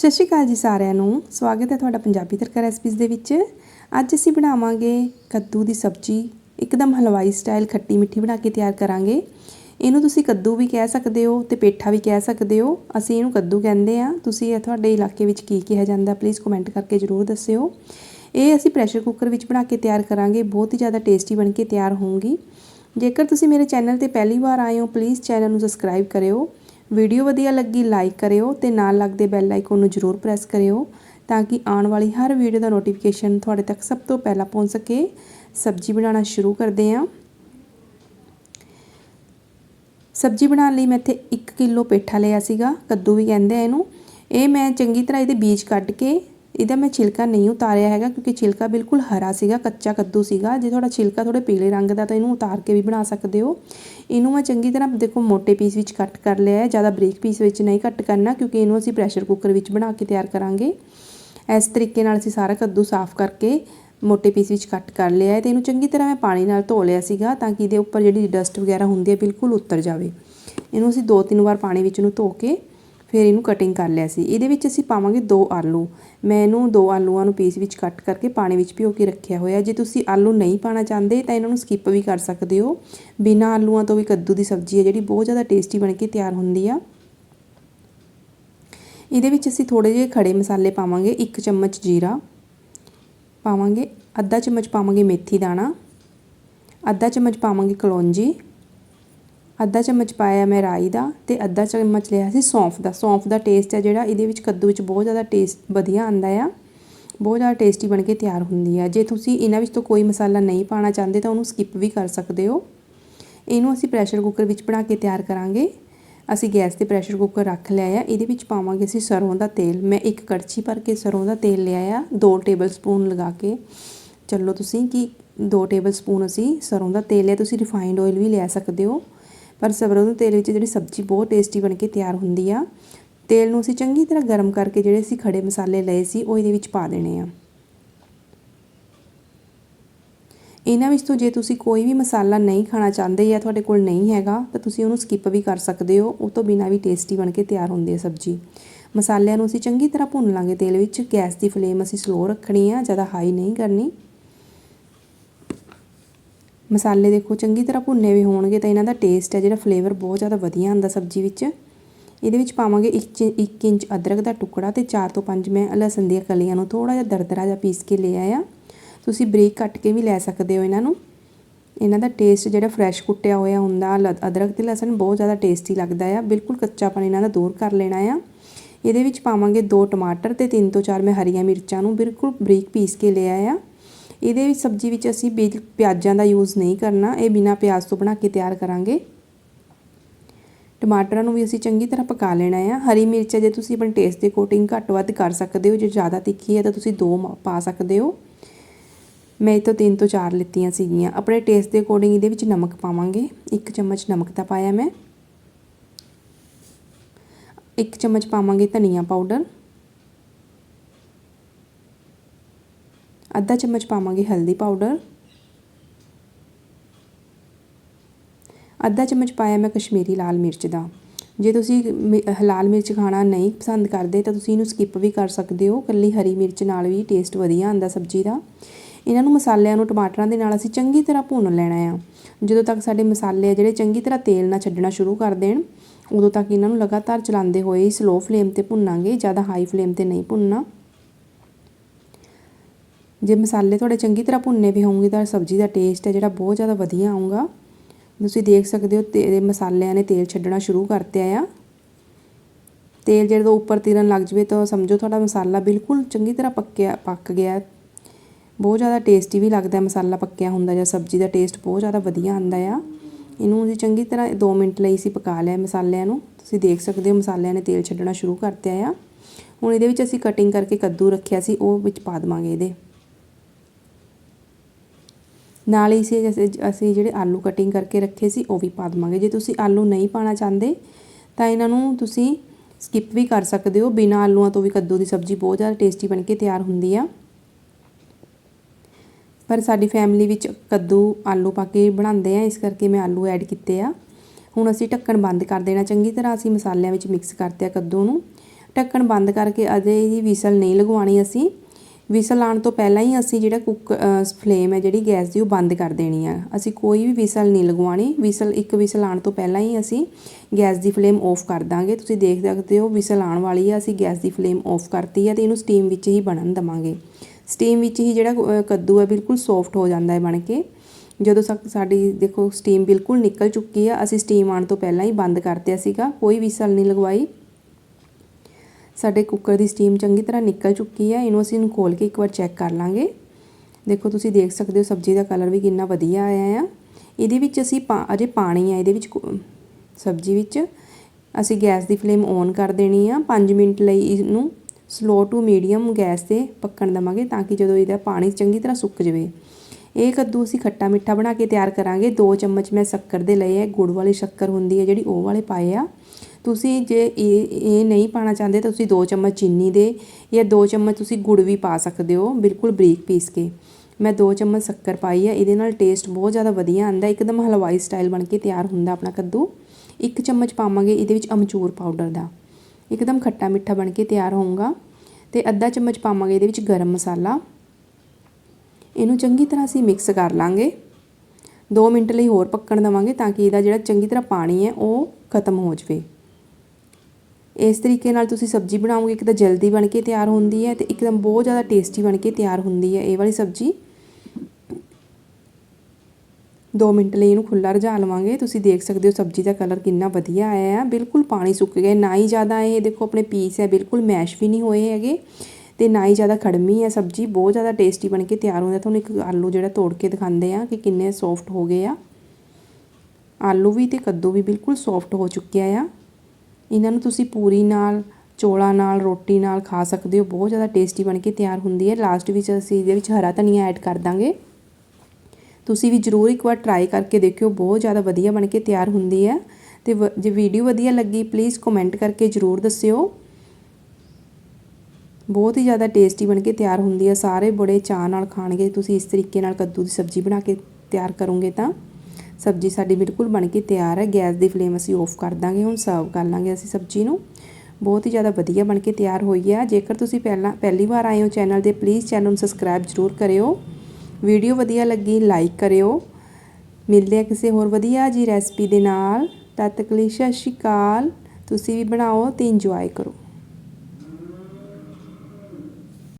ਸਤਿ ਸ਼੍ਰੀ ਅਕਾਲ ਜੀ ਸਾਰਿਆਂ ਨੂੰ। ਸਵਾਗਤ ਹੈ ਤੁਹਾਡਾ ਪੰਜਾਬੀ ਤੜਕਾ ਰੈਸਪੀਜ਼ ਦੇ ਵਿੱਚ। ਅੱਜ ਅਸੀਂ ਬਣਾਵਾਂਗੇ ਕੱਦੂ ਦੀ ਸਬਜ਼ੀ। ਇੱਕਦਮ ਹਲਵਾਈ ਸਟਾਈਲ ਖੱਟੀ ਮਿੱਠੀ ਬਣਾ ਕੇ ਤਿਆਰ ਕਰਾਂਗੇ। ਇਹਨੂੰ ਤੁਸੀਂ ਕੱਦੂ ਵੀ ਕਹਿ ਸਕਦੇ ਹੋ ਤੇ ਪੇਠਾ ਵੀ ਕਹਿ ਸਕਦੇ ਹੋ। ਅਸੀਂ ਇਹਨੂੰ ਕੱਦੂ ਕਹਿੰਦੇ ਆ ਤੁਸੀਂ ਇਹ ਤੁਹਾਡੇ ਇਲਾਕੇ ਵਿੱਚ ਕੀ ਕਿਹਾ ਜਾਂਦਾ ਪਲੀਜ਼ ਕਮੈਂਟ ਕਰਕੇ ਜ਼ਰੂਰ ਦੱਸਿਓ। ਇਹ ਅਸੀਂ ਪ੍ਰੈਸ਼ਰ ਕੁੱਕਰ ਵਿੱਚ ਬਣਾ ਕੇ ਤਿਆਰ ਕਰਾਂਗੇ। ਬਹੁਤ ਹੀ ਜ਼ਿਆਦਾ ਟੇਸਟੀ ਬਣ ਕੇ ਤਿਆਰ ਹੋਊਗੀ। ਜੇਕਰ ਤੁਸੀਂ ਮੇਰੇ ਚੈਨਲ ਤੇ ਪਹਿਲੀ ਵਾਰ ਆਏ ਹੋ ਪਲੀਜ਼ ਚੈਨਲ ਨੂੰ ਸਬਸਕ੍ਰਾਈਬ ਕਰਿਓ। ਵੀਡੀਓ ਵਧੀਆ ਲੱਗੀ ਲਾਈਕ ਕਰਿਓ ਤੇ ਨਾਲ ਲੱਗਦੇ ਬੈਲ ਆਈਕਨ ਨੂੰ ਜ਼ਰੂਰ ਪ੍ਰੈਸ ਕਰਿਓ ਤਾਂ ਕਿ ਆਉਣ ਵਾਲੀ ਹਰ ਵੀਡੀਓ ਦਾ ਨੋਟੀਫਿਕੇਸ਼ਨ ਤੁਹਾਡੇ ਤੱਕ ਸਭ ਤੋਂ ਪਹਿਲਾਂ ਪਹੁੰਚ ਸਕੇ। ਸਬਜ਼ੀ ਬਣਾਉਣਾ ਸ਼ੁਰੂ ਕਰਦੇ ਹਾਂ। ਸਬਜ਼ੀ ਬਣਾਉਣ ਲਈ ਮੈਂ ਇੱਥੇ 1 ਕਿਲੋ ਪੇਠਾ ਲਿਆ ਸੀਗਾ, ਕੱਦੂ ਵੀ ਕਹਿੰਦੇ ਆ ਇਹਨੂੰ। ਇਹ ਮੈਂ ਚੰਗੀ ਤਰ੍ਹਾਂ ਇਹਦੇ ਬੀਜ ਕੱਢ ਕੇ ਇਹਦਾ ਮੈਂ ਛਿਲਕਾ ਨਹੀਂ ਉਤਾਰਿਆ ਹੈਗਾ ਕਿਉਂਕਿ ਛਿਲਕਾ ਬਿਲਕੁਲ ਹਰਾ ਸੀਗਾ, ਕੱਚਾ ਕੱਦੂ ਸੀਗਾ। ਜੇ ਤੁਹਾਡਾ ਛਿਲਕਾ ਥੋੜੇ ਪੀਲੇ ਰੰਗ ਦਾ ਤਾਂ ਇਹਨੂੰ ਉਤਾਰ ਕੇ ਵੀ ਬਣਾ ਸਕਦੇ ਹੋ। ਇਹਨੂੰ ਮੈਂ ਚੰਗੀ ਤਰ੍ਹਾਂ ਦੇਖੋ ਮੋٹے ਪੀਸ ਵਿੱਚ ਕੱਟ ਕਰ ਲਿਆ ਹੈ, ਜ਼ਿਆਦਾ ਬਰੀਕ ਪੀਸ ਵਿੱਚ ਨਹੀਂ ਕੱਟ ਕਰਨਾ ਕਿਉਂਕਿ ਇਹਨੂੰ ਅਸੀਂ ਪ੍ਰੈਸ਼ਰ ਕੁੱਕਰ ਵਿੱਚ ਬਣਾ ਕੇ ਤਿਆਰ ਕਰਾਂਗੇ। ਇਸ ਤਰੀਕੇ ਨਾਲ ਅਸੀਂ ਸਾਰਾ ਕੱਦੂ ਸਾਫ਼ ਕਰਕੇ ਮੋٹے ਪੀਸ ਵਿੱਚ ਕੱਟ ਕਰ ਲਿਆ ਹੈ ਤੇ ਇਹਨੂੰ ਚੰਗੀ ਤਰ੍ਹਾਂ ਮੈਂ ਪਾਣੀ ਨਾਲ ਧੋ ਲਿਆ ਸੀਗਾ ਤਾਂ ਕਿ ਇਹਦੇ ਉੱਪਰ ਜਿਹੜੀ ਡਸਟ ਵਗੈਰਾ ਹੁੰਦੀ ਹੈ ਬਿਲਕੁਲ ਉਤਰ ਜਾਵੇ। ਇਹਨੂੰ ਅਸੀਂ ਦੋ ਤਿੰਨ ਵਾਰ ਪਾਣੀ ਵਿੱਚ ਨੂੰ ਧੋ ਕੇ ਫਿਰ ਇਹਨੂੰ ਕਟਿੰਗ ਕਰ ਲਿਆ ਸੀ। ਇਹਦੇ ਵਿੱਚ ਅਸੀਂ ਪਾਵਾਂਗੇ ਦੋ ਆਲੂ। ਮੈਂ ਇਹਨੂੰ ਦੋ ਆਲੂਆਂ ਨੂੰ ਪੀਸ ਵਿੱਚ ਕੱਟ ਕਰਕੇ ਪਾਣੀ ਵਿੱਚ ਭਿਓ ਕੇ ਰੱਖਿਆ ਹੋਇਆ ਜੇ ਤੁਸੀਂ ਆਲੂ ਨਹੀਂ ਪਾਣਾ ਚਾਹੁੰਦੇ, ਤਾਂ ਇਹਨਾਂ ਨੂੰ ਸਕਿਪ ਵੀ ਕਰ ਸਕਦੇ ਹੋ। ਬਿਨਾਂ ਆਲੂਆਂ ਤੋਂ ਵੀ ਕੱਦੂ ਦੀ ਸਬਜ਼ੀ ਹੈ ਜਿਹੜੀ, ਬਹੁਤ ਜ਼ਿਆਦਾ ਟੇਸਟੀ ਬਣ ਕੇ ਤਿਆਰ ਹੁੰਦੀ ਆ। ਇਹਦੇ ਵਿੱਚ ਅਸੀਂ ਥੋੜੇ ਜਿਹੇ ਖੜੇ ਮਸਾਲੇ ਪਾਵਾਂਗੇ ਇੱਕ ਚਮਚ ਜੀਰਾ, ਪਾਵਾਂਗੇ ਅੱਧਾ ਚਮਚ ਪਾਵਾਂਗੇ ਮੇਥੀ ਦਾਣਾ, ਅੱਧਾ ਚਮਚ ਪਾਵਾਂਗੇ ਕਲੌਂਜੀ ਅੱਧਾ ਚਮਚ ਪਾਇਆ ਮੈਂ ਰਾਈ ਦਾ ਤੇ ਅੱਧਾ ਚਮਚ ਲਿਆ ਸੀ ਸੌਂਫ ਦਾ। ਸੌਂਫ ਦਾ ਟੇਸਟ ਹੈ ਜਿਹੜਾ ਇਹਦੇ ਵਿੱਚ ਕੱਦੂ ਵਿੱਚ ਬਹੁਤ ਜ਼ਿਆਦਾ ਟੇਸਟ ਵਧੀਆ ਆਂਦਾ ਆ। ਬਹੁਤ ਜ਼ਿਆਦਾ ਟੇਸਟੀ ਬਣ ਕੇ ਤਿਆਰ ਹੁੰਦੀ ਆ। ਜੇ ਤੁਸੀਂ ਇਹਨਾਂ ਵਿੱਚ ਤੋਂ ਕੋਈ ਮਸਾਲਾ ਨਹੀਂ ਪਾਣਾ ਚਾਹੁੰਦੇ ਤਾਂ ਉਹਨੂੰ ਸਕਿਪ ਵੀ ਕਰ ਸਕਦੇ ਹੋ। ਇਹਨੂੰ ਅਸੀਂ ਪ੍ਰੈਸ਼ਰ ਕੁੱਕਰ ਵਿੱਚ ਬਣਾ ਕੇ ਤਿਆਰ ਕਰਾਂਗੇ। ਅਸੀਂ ਗੈਸ ਤੇ ਪ੍ਰੈਸ਼ਰ ਕੁੱਕਰ ਰੱਖ ਲਿਆ ਆ। ਇਹਦੇ ਵਿੱਚ ਪਾਵਾਂਗੇ ਅਸੀਂ ਸਰੋਂ ਦਾ ਤੇਲ। ਮੈਂ ਇੱਕ ਕੜਛੀ ਭਰ ਕੇ ਸਰੋਂ ਦਾ ਤੇਲ ਲਿਆ ਆ। 2 ਟੇਬਲ ਸਪੂਨ ਲਗਾ ਕੇ। ਚੱਲੋ ਤੁਸੀਂ ਕਿ 2 ਟੇਬਲ ਸਪੂਨ ਅਸੀਂ ਸਰੋਂ ਦਾ ਤੇਲ ਲਿਆ। ਤੁਸੀਂ ਰਿਫਾਈਨਡ ਆਇਲ ਵੀ ਲੈ ਸਕਦੇ ਹੋ। ਪਰ ਸਰੋਂ ਦੇ ਤੇਲ ਵਿੱਚ ਜਿਹੜੀ ਸਬਜ਼ੀ ਬਹੁਤ ਟੇਸਟੀ ਬਣ ਕੇ ਤਿਆਰ ਹੁੰਦੀ ਆ। ਤੇਲ ਨੂੰ ਅਸੀਂ ਚੰਗੀ ਤਰ੍ਹਾਂ ਗਰਮ ਕਰਕੇ ਜਿਹੜੇ ਅਸੀਂ ਖੜੇ ਮਸਾਲੇ ਲਏ ਸੀ, ਉਹ ਇਹਦੇ ਵਿੱਚ ਪਾ ਦੇਣੇ ਆ। ਇਹਨਾਂ ਵਿੱਚ ਤੋਂ ਜੇ ਤੁਸੀਂ ਕੋਈ ਵੀ ਮਸਾਲਾ ਨਹੀਂ ਖਾਣਾ ਚਾਹੁੰਦੇ ਜਾਂ ਤੁਹਾਡੇ ਕੋਲ ਨਹੀਂ ਹੈਗਾ, ਤਾਂ ਤੁਸੀਂ ਉਹਨੂੰ ਸਕਿਪ ਵੀ ਕਰ ਸਕਦੇ ਹੋ। ਉਹ ਤੋਂ ਬਿਨਾਂ ਵੀ ਟੇਸਟੀ ਬਣ ਕੇ ਤਿਆਰ ਹੁੰਦੀ ਹੈ ਸਬਜ਼ੀ। ਮਸਾਲਿਆਂ ਨੂੰ ਅਸੀਂ ਚੰਗੀ ਤਰ੍ਹਾਂ ਭੁੰਨ ਲਾਂਗੇ ਤੇਲ ਵਿੱਚ। ਗੈਸ ਦੀ ਫਲੇਮ ਅਸੀਂ ਸਲੋ ਰੱਖਣੀ ਆ, ਜ਼ਿਆਦਾ ਹਾਈ ਨਹੀਂ ਕਰਨੀ। ਮਸਾਲੇ ਦੇਖੋ ਚੰਗੀ ਤਰ੍ਹਾਂ ਭੁੰਨੇ ਵੀ ਹੋਣਗੇ ਤਾਂ ਇਹਨਾਂ ਦਾ ਟੇਸਟ ਹੈ, ਜਿਹੜਾ ਫਲੇਵਰ ਬਹੁਤ ਜ਼ਿਆਦਾ ਵਧੀਆ ਆਉਂਦਾ ਸਬਜ਼ੀ ਵਿੱਚ। ਇਹਦੇ ਵਿੱਚ ਪਾਵਾਂਗੇ 1 ਇੰਚ ਅਦਰਕ ਦਾ ਟੁਕੜਾ ਤੇ 4 ਤੋਂ 5 ਮੈਂ ਲਸਣ ਦੀਆਂ ਕਲੀਆਂ ਨੂੰ ਥੋੜਾ ਜਿਹਾ ਦਰਦਰਾ ਜਿਹਾ ਪੀਸ ਕੇ ਲਿਆ ਆ ਤੁਸੀਂ ਬਰੀਕ ਕੱਟ ਕੇ ਵੀ ਲੈ ਸਕਦੇ ਹੋ ਇਹਨਾਂ ਨੂੰ। ਇਹਨਾਂ ਦਾ ਟੇਸਟ ਜਿਹੜਾ ਫਰੈਸ਼ ਕੁੱਟਿਆ ਹੋਇਆ ਹੁੰਦਾ ਅਦਰਕ ਤੇ ਲਸਣ ਬਹੁਤ ਜ਼ਿਆਦਾ ਟੇਸਟੀ ਲੱਗਦਾ ਆ। ਬਿਲਕੁਲ ਕੱਚਾਪਨ ਇਹਨਾਂ ਦਾ ਦੂਰ ਕਰ ਲੈਣਾ ਆ। ਇਹਦੇ ਵਿੱਚ ਪਾਵਾਂਗੇ ਦੋ ਟਮਾਟਰ ਤੇ 3 ਤੋਂ 4 ਮੈਂ ਹਰੀਆਂ ਮਿਰਚਾਂ ਨੂੰ ਬਿਲਕੁਲ ਬਰੀਕ ਪੀਸ ਕੇ ਲਿਆ ਆ। ਇਹਦੇ ਵਿੱਚ ਸਬਜ਼ੀ ਵਿੱਚ ਅਸੀਂ ਪਿਆਜ਼ਾਂ ਦਾ ਯੂਜ਼ ਨਹੀਂ ਕਰਨਾ। ਇਹ ਬਿਨਾ ਪਿਆਜ਼ ਤੋਂ ਬਣਾ ਕੇ ਤਿਆਰ ਕਰਾਂਗੇ। ਟਮਾਟਰਾਂ ਨੂੰ ਵੀ ਅਸੀਂ ਚੰਗੀ ਤਰ੍ਹਾਂ ਪਕਾ ਲੈਣਾ ਆ। ਹਰੀ ਮਿਰਚ ਜੇ ਤੁਸੀਂ ਆਪਣੇ ਟੇਸਟ ਦੇ ਅਕੋਰਡਿੰਗ ਘੱਟ ਵੱਧ ਕਰ ਸਕਦੇ ਹੋ, ਜੇ ਜ਼ਿਆਦਾ ਤਿੱਖੀ ਹੈ ਤਾਂ ਤੁਸੀਂ ਦੋ ਪਾ ਸਕਦੇ ਹੋ। ਮੈਂ ਇਹ ਤੋਂ ਤਿੰਨ ਤੋਂ ਚਾਰ ਲਿੱਤੀਆਂ ਸੀਗੀਆਂ। ਆਪਣੇ ਟੇਸਟ ਦੇ ਅਕੋਰਡਿੰਗ ਇਹਦੇ ਵਿੱਚ ਨਮਕ ਪਾਵਾਂਗੇ। ਇੱਕ ਚਮਚ ਨਮਕ ਦਾ ਪਾਇਆ ਮੈਂ। ਇੱਕ ਚਮਚ ਪਾਵਾਂਗੇ ਧਨੀਆ ਪਾਊਡਰ। ਅੱਧਾ ਚਮਚ ਪਾਵਾਂਗੇ ਹਲਦੀ ਪਾਊਡਰ। ਅੱਧਾ ਚਮਚ ਪਾਇਆ ਮੈਂ ਕਸ਼ਮੀਰੀ ਲਾਲ ਮਿਰਚ ਦਾ। ਜੇ ਤੁਸੀਂ ਲਾਲ ਮਿਰਚ ਖਾਣਾ ਨਹੀਂ ਪਸੰਦ ਕਰਦੇ ਤਾਂ ਤੁਸੀਂ ਇਹਨੂੰ ਸਕਿਪ ਵੀ ਕਰ ਸਕਦੇ ਹੋ। ਕੱਲੀ ਹਰੀ ਮਿਰਚ ਨਾਲ ਵੀ ਟੇਸਟ ਵਧੀਆ ਆਉਂਦਾ ਸਬਜ਼ੀ ਦਾ। ਇਹਨਾਂ ਨੂੰ ਮਸਾਲਿਆਂ ਨੂੰ ਟਮਾਟਰਾਂ ਦੇ ਨਾਲ ਅਸੀਂ ਚੰਗੀ ਤਰ੍ਹਾਂ ਭੁੰਨ ਲੈਣਾ ਆ। ਜਦੋਂ ਤੱਕ ਸਾਡੇ ਮਸਾਲੇ ਆ ਜਿਹੜੇ ਚੰਗੀ ਤਰ੍ਹਾਂ ਤੇਲ ਨਾਲ ਛੱਡਣਾ ਸ਼ੁਰੂ ਕਰ ਦੇਣ, ਉਦੋਂ ਤੱਕ ਇਹਨਾਂ ਨੂੰ ਲਗਾਤਾਰ ਚਲਾਉਂਦੇ ਹੋਏ ਸਲੋ ਫਲੇਮ ਤੇ ਭੁੰਨਾਂਗੇ। ਜ਼ਿਆਦਾ ਹਾਈ ਫਲੇਮ ਤੇ ਨਹੀਂ ਭੁੰਨਣਾ। ਜੇ ਮਸਾਲੇ ਤੁਹਾਡੇ ਚੰਗੀ ਤਰ੍ਹਾਂ ਭੁੰਨੇ ਵੀ ਹੋਣਗੇ ਤਾਂ ਸਬਜ਼ੀ ਦਾ ਟੇਸਟ ਹੈ ਜਿਹੜਾ ਬਹੁਤ ਜ਼ਿਆਦਾ ਵਧੀਆ ਆਊਗਾ। ਤੁਸੀਂ ਦੇਖ ਸਕਦੇ ਹੋ ਤੇ ਮਸਾਲਿਆਂ ਨੇ ਤੇਲ ਛੱਡਣਾ ਸ਼ੁਰੂ ਕਰਤੇ ਆ। ਤੇਲ ਜਦੋਂ ਉੱਪਰ ਤਿਰਨ ਲੱਗ ਜਵੇ ਤਾਂ ਸਮਝੋ ਤੁਹਾਡਾ ਮਸਾਲਾ ਬਿਲਕੁਲ ਚੰਗੀ ਤਰ੍ਹਾਂ ਪੱਕਿਆ, ਪੱਕ ਗਿਆ। ਬਹੁਤ ਜ਼ਿਆਦਾ ਟੇਸਟੀ ਵੀ ਲੱਗਦਾ ਮਸਾਲਾ ਪੱਕਿਆ ਹੁੰਦਾ ਜਾਂ ਸਬਜ਼ੀ ਦਾ ਟੇਸਟ ਬਹੁਤ ਜ਼ਿਆਦਾ ਵਧੀਆ ਆਉਂਦਾ ਆ। ਇਹਨੂੰ ਅਸੀਂ ਚੰਗੀ ਤਰ੍ਹਾਂ 2 ਮਿੰਟ ਲਈ ਅਸੀਂ ਪਕਾ ਲਿਆ ਮਸਾਲਿਆਂ ਨੂੰ। ਤੁਸੀਂ ਦੇਖ ਸਕਦੇ ਹੋ ਮਸਾਲਿਆਂ ਨੇ ਤੇਲ ਛੱਡਣਾ ਸ਼ੁਰੂ ਕਰਤੇ ਆ। ਹੁਣ ਇਹਦੇ ਵਿੱਚ ਅਸੀਂ ਕਟਿੰਗ ਕਰਕੇ ਕੱਦੂ ਰੱਖਿਆ ਸੀ, ਉਹ ਵਿੱਚ ਪਾ ਦਵਾਂਗੇ ਇਹਦੇ। ਨਾਲ ਹੀ ਸੀ ਅਸੀਂ ਜਿਹੜੇ ਆਲੂ ਕਟਿੰਗ ਕਰਕੇ ਰੱਖੇ ਸੀ, ਉਹ ਵੀ ਪਾ ਦਵਾਂਗੇ। ਜੇ ਤੁਸੀਂ ਆਲੂ ਨਹੀਂ ਪਾਣਾ ਚਾਹੁੰਦੇ, ਤਾਂ ਇਹਨਾਂ ਨੂੰ ਤੁਸੀਂ ਸਕਿਪ ਵੀ ਕਰ ਸਕਦੇ ਹੋ। ਬਿਨਾਂ ਆਲੂਆਂ ਤੋਂ ਵੀ ਕੱਦੂ ਦੀ ਸਬਜ਼ੀ ਬਹੁਤ ਜ਼ਿਆਦਾ ਟੇਸਟੀ ਬਣ ਕੇ ਤਿਆਰ ਹੁੰਦੀ ਆ। ਪਰ ਸਾਡੀ ਫੈਮਿਲੀ ਵਿੱਚ ਕੱਦੂ, ਆਲੂ ਪਾ ਕੇ ਬਣਾਉਂਦੇ ਆ। ਇਸ ਕਰਕੇ ਮੈਂ ਆਲੂ ਐਡ ਕੀਤੇ ਆ। ਹੁਣ ਅਸੀਂ ਢੱਕਣ ਬੰਦ ਕਰ ਦੇਣਾ। ਚੰਗੀ ਤਰ੍ਹਾਂ ਅਸੀਂ ਮਸਾਲਿਆਂ ਵਿੱਚ ਮਿਕਸ ਕਰਤੇ ਆ ਕੱਦੂ ਨੂੰ। ਢੱਕਣ ਬੰਦ ਕਰਕੇ ਅਜੇ ਹੀ ਵਿਸਲ ਨਹੀਂ ਲਗਵਾਉਣੀ ਅਸੀਂ। ਵਿਸਲ ਆਉਣ ਤੋਂ ਪਹਿਲਾਂ ਹੀ ਅਸੀਂ ਜਿਹੜਾ ਕੁੱਕ ਫਲੇਮ ਹੈ, ਜਿਹੜੀ ਗੈਸ ਦੀ, ਉਹ ਬੰਦ ਕਰ ਦੇਣੀ ਆ। ਅਸੀਂ ਕੋਈ ਵੀ ਵਿਸਲ ਨਹੀਂ ਲਗਵਾਉਣੀ। ਵਿਸਲ, ਇੱਕ ਵਿਸਲ ਆਉਣ ਤੋਂ ਪਹਿਲਾਂ ਹੀ ਅਸੀਂ ਗੈਸ ਦੀ ਫਲੇਮ ਆਫ ਕਰ ਦਾਂਗੇ। ਤੁਸੀਂ ਦੇਖ ਸਕਦੇ ਹੋ, ਵਿਸਲ ਆਉਣ ਵਾਲੀ ਆ, ਅਸੀਂ ਗੈਸ ਦੀ ਫਲੇਮ ਆਫ ਕਰਤੀ ਹੈ ਤੇ ਇਹਨੂੰ ਸਟੀਮ ਵਿੱਚ ਹੀ ਬਣਨ ਦਵਾਂਗੇ। ਸਟੀਮ ਵਿੱਚ ਹੀ ਜਿਹੜਾ ਕੱਦੂ ਹੈ ਬਿਲਕੁਲ ਸੌਫਟ ਹੋ ਜਾਂਦਾ ਹੈ ਬਣ ਕੇ। ਜਦੋਂ ਤੱਕ ਸਾਡੀ, ਦੇਖੋ, ਸਟੀਮ ਬਿਲਕੁਲ ਨਿਕਲ ਚੁੱਕੀ ਆ, ਅਸੀਂ ਸਟੀਮ ਆਉਣ ਤੋਂ ਪਹਿਲਾਂ ਹੀ ਬੰਦ ਕਰਤਿਆ ਸੀਗਾ। ਕੋਈ ਵਿਸਲ ਨਹੀਂ ਲਗਵਾਈ। ਸਾਡੇ ਕੁੱਕਰ ਦੀ ਸਟੀਮ ਚੰਗੀ ਤਰ੍ਹਾਂ ਨਿਕਲ ਚੁੱਕੀ ਹੈ, ਇਹਨੂੰ ਅਸੀਂ ਇਹਨੂੰ ਖੋਲ ਕੇ ਇੱਕ ਵਾਰ ਚੈੱਕ ਕਰ ਲਾਂਗੇ। ਦੇਖੋ, ਤੁਸੀਂ ਦੇਖ ਸਕਦੇ ਹੋ ਸਬਜ਼ੀ ਦਾ ਕਲਰ ਵੀ ਕਿੰਨਾ ਵਧੀਆ ਆਇਆ ਆ। ਇਹਦੇ ਵਿੱਚ ਅਸੀਂ ਪਾ, ਅਜੇ ਪਾਣੀ ਆ ਇਹਦੇ ਵਿੱਚ ਕੁ- ਸਬਜ਼ੀ ਵਿੱਚ। ਅਸੀਂ ਗੈਸ ਦੀ ਫਲੇਮ ਔਨ ਕਰ ਦੇਣੀ ਆ। 5 ਮਿੰਟ ਲਈ ਇਹਨੂੰ ਸਲੋ ਟੂ ਮੀਡੀਅਮ ਗੈਸ ਤੇ ਪੱਕਣ ਦਵਾਂਗੇ ਤਾਂ ਕਿ ਜਦੋਂ ਇਹਦਾ ਪਾਣੀ ਚੰਗੀ ਤਰ੍ਹਾਂ ਸੁੱਕ ਜਾਵੇ। ਇਹ ਕੱਦੂ ਅਸੀਂ ਖੱਟਾ ਮਿੱਠਾ ਬਣਾ ਕੇ ਤਿਆਰ ਕਰਾਂਗੇ। 2 ਚਮਚ ਮੈਂ ਸ਼ੱਕਰ ਦੇ ਲਏ ਹੈ ਗੁੜ ਵਾਲੀ ਸ਼ੱਕਰ ਹੁੰਦੀ ਹੈ ਜਿਹੜੀ ਉਹ ਵਾਲੇ ਪਾਏ ਆ। ਤੁਸੀਂ ਜੇ ਇਹ ਇਹ ਨਹੀਂ ਪਾਣਾ ਚਾਹੁੰਦੇ ਤਾਂ ਤੁਸੀਂ 2 ਚਮਚ ਚੀਨੀ ਦੇ ਜਾਂ 2 ਚਮਚ ਤੁਸੀਂ ਗੁੜ ਵੀ ਪਾ ਸਕਦੇ ਹੋ, ਬਿਲਕੁਲ ਬਰੀਕ ਪੀਸ ਕੇ। ਮੈਂ 2 ਚਮਚ ਸ਼ੱਕਰ ਪਾਈ ਹੈ ਇਹਦੇ ਨਾਲ ਟੇਸਟ ਬਹੁਤ ਜ਼ਿਆਦਾ ਵਧੀਆ ਆਂਦਾ ਇੱਕਦਮ ਹਲਵਾਈ ਸਟਾਈਲ ਬਣ ਕੇ ਤਿਆਰ ਹੁੰਦਾ ਆਪਣਾ ਕੱਦੂ। ਇੱਕ ਚਮਚ ਪਾਵਾਂਗੇ ਇਹਦੇ ਵਿੱਚ ਅਮਚੂਰ ਪਾਊਡਰ ਦਾ। ਇੱਕਦਮ ਖੱਟਾ ਮਿੱਠਾ ਬਣ ਕੇ ਤਿਆਰ ਹੋਊਗਾ। ਤੇ ਅੱਧਾ ਚਮਚ ਪਾਵਾਂਗੇ ਇਹਦੇ ਵਿੱਚ ਗਰਮ ਮਸਾਲਾ। ਇਹਨੂੰ ਚੰਗੀ ਤਰ੍ਹਾਂ ਅਸੀਂ ਮਿਕਸ ਕਰ ਲਾਂਗੇ। 2 ਮਿੰਟ ਲਈ ਹੋਰ ਪੱਕਣ ਦਵਾਂਗੇ ਤਾਂ ਕਿ ਇਹਦਾ ਜਿਹੜਾ ਚੰਗੀ ਤਰ੍ਹਾਂ ਪਾਣੀ ਹੈ ਉਹ ਖਤਮ ਹੋ ਜਾਵੇ। ਇਸ ਤਰੀਕੇ ਨਾਲ ਤੁਸੀਂ ਸਬਜ਼ੀ ਬਣਾਓਗੇ, ਇੱਕ ਤਾਂ ਜਲਦੀ ਬਣ ਕੇ ਤਿਆਰ ਹੁੰਦੀ ਹੈ ਤੇ ਇੱਕਦਮ ਬਹੁਤ ਜ਼ਿਆਦਾ ਟੇਸਟੀ ਬਣ ਕੇ ਤਿਆਰ ਹੁੰਦੀ ਹੈ ਇਹ ਵਾਲੀ ਸਬਜ਼ੀ। 2 ਮਿੰਟ ਲਈ ਇਹਨੂੰ ਖੁੱਲਾ ਰਝਾ ਲਵਾਂਗੇ। ਤੁਸੀਂ ਦੇਖ ਸਕਦੇ ਹੋ ਸਬਜ਼ੀ ਦਾ ਕਲਰ ਕਿੰਨਾ ਵਧੀਆ ਆਇਆ ਹੈ। ਬਿਲਕੁਲ ਪਾਣੀ ਸੁੱਕ ਗਿਆ ਨਾ ਹੀ ਜ਼ਿਆਦਾ ਇਹ ਦੇਖੋ ਆਪਣੇ ਪੀਸ ਹੈ, ਬਿਲਕੁਲ ਮੈਸ਼ ਵੀ ਨਹੀਂ ਹੋਏ ਹੈਗੇ ਤੇ ਨਾ ਹੀ ਜ਼ਿਆਦਾ ਖੜਮੀ ਹੈ ਸਬਜ਼ੀ, ਬਹੁਤ ਜ਼ਿਆਦਾ ਟੇਸਟੀ ਬਣ ਕੇ ਤਿਆਰ ਹੁੰਦਾ। ਤੁਹਾਨੂੰ ਇੱਕ ਆਲੂ ਜਿਹੜਾ ਤੋੜ ਕੇ ਦਿਖਾਉਂਦੇ ਆ ਕਿ ਕਿੰਨੇ ਸੌਫਟ ਹੋ ਗਏ ਆ। ਆਲੂ ਵੀ ਤੇ ਕੱਦੂ ਵੀ ਬਿਲਕੁਲ ਸੌਫਟ ਹੋ ਚੁੱਕਿਆ ਆ। ਇਹਨਾਂ ਨੂੰ ਤੁਸੀਂ ਪੂਰੀ ਨਾਲ, ਚੌਲਾਂ ਨਾਲ, ਰੋਟੀ ਨਾਲ ਖਾ ਸਕਦੇ ਹੋ। ਬਹੁਤ ਜ਼ਿਆਦਾ ਟੇਸਟੀ ਬਣ ਕੇ ਤਿਆਰ ਹੁੰਦੀ ਹੈ। ਲਾਸਟ ਵਿੱਚ ਅਸੀਂ ਇਹਦੇ ਵਿੱਚ ਹਰਾ ਧਨੀਆ ਐਡ ਕਰ ਦਾਂਗੇ। ਤੁਸੀਂ ਵੀ ਜ਼ਰੂਰ ਇੱਕ ਵਾਰ ਟਰਾਈ ਕਰਕੇ ਦੇਖਿਓ। ਬਹੁਤ ਜ਼ਿਆਦਾ ਵਧੀਆ ਬਣ ਕੇ ਤਿਆਰ ਹੁੰਦੀ ਹੈ। ਤੇ ਵ- ਜੇ ਵੀਡੀਓ ਵਧੀਆ ਲੱਗੀ ਪਲੀਜ਼ ਕਮੈਂਟ ਕਰਕੇ ਜ਼ਰੂਰ ਦੱਸਿਓ। ਬਹੁਤ ਹੀ ਜ਼ਿਆਦਾ ਟੇਸਟੀ ਬਣ ਕੇ ਤਿਆਰ ਹੁੰਦੀ ਹੈ। ਸਾਰੇ ਬੜੇ ਚਾਅ ਨਾਲ ਖਾਣਗੇ। ਤੁਸੀਂ ਇਸ ਤਰੀਕੇ ਨਾਲ ਕੱਦੂ ਦੀ ਸਬਜ਼ੀ ਬਣਾ ਕੇ ਤਿਆਰ ਕਰੋਗੇ ਤਾਂ। ਸਬਜ਼ੀ ਸਾਡੀ ਬਿਲਕੁਲ ਬਣ ਕੇ ਤਿਆਰ ਹੈ। ਗੈਸ ਦੀ ਫਲੇਮ ਅਸੀਂ ਆਫ ਕਰ ਦਾਂਗੇ, ਹੁਣ ਸਰਵ ਕਰ ਲਾਂਗੇ ਅਸੀਂ ਸਬਜ਼ੀ ਨੂੰ। ਬਹੁਤ ਹੀ ਜ਼ਿਆਦਾ ਵਧੀਆ ਬਣ ਕੇ ਤਿਆਰ ਹੋਈ ਹੈ। ਜੇਕਰ ਤੁਸੀਂ ਪਹਿਲਾਂ, ਪਹਿਲੀ ਵਾਰ ਆਏ ਹੋ ਚੈਨਲ ਤੇ ਪਲੀਜ਼ ਚੈਨਲ ਨੂੰ ਸਬਸਕ੍ਰਾਈਬ ਜ਼ਰੂਰ ਕਰਿਓ। ਵੀਡੀਓ ਵਧੀਆ ਲੱਗੀ ਲਾਈਕ ਕਰਿਓ। ਮਿਲਦੇ ਆ ਕਿਸੇ ਹੋਰ ਵਧੀਆ ਜੀ ਰੈਸਪੀ ਦੇ ਨਾਲ। ਤਦ ਤੱਕ ਲਈ ਸਤਿ ਸ਼੍ਰੀ ਅਕਾਲ। ਤੁਸੀਂ ਵੀ ਬਣਾਓ ਤੇ ਇੰਜੋਏ ਕਰੋ।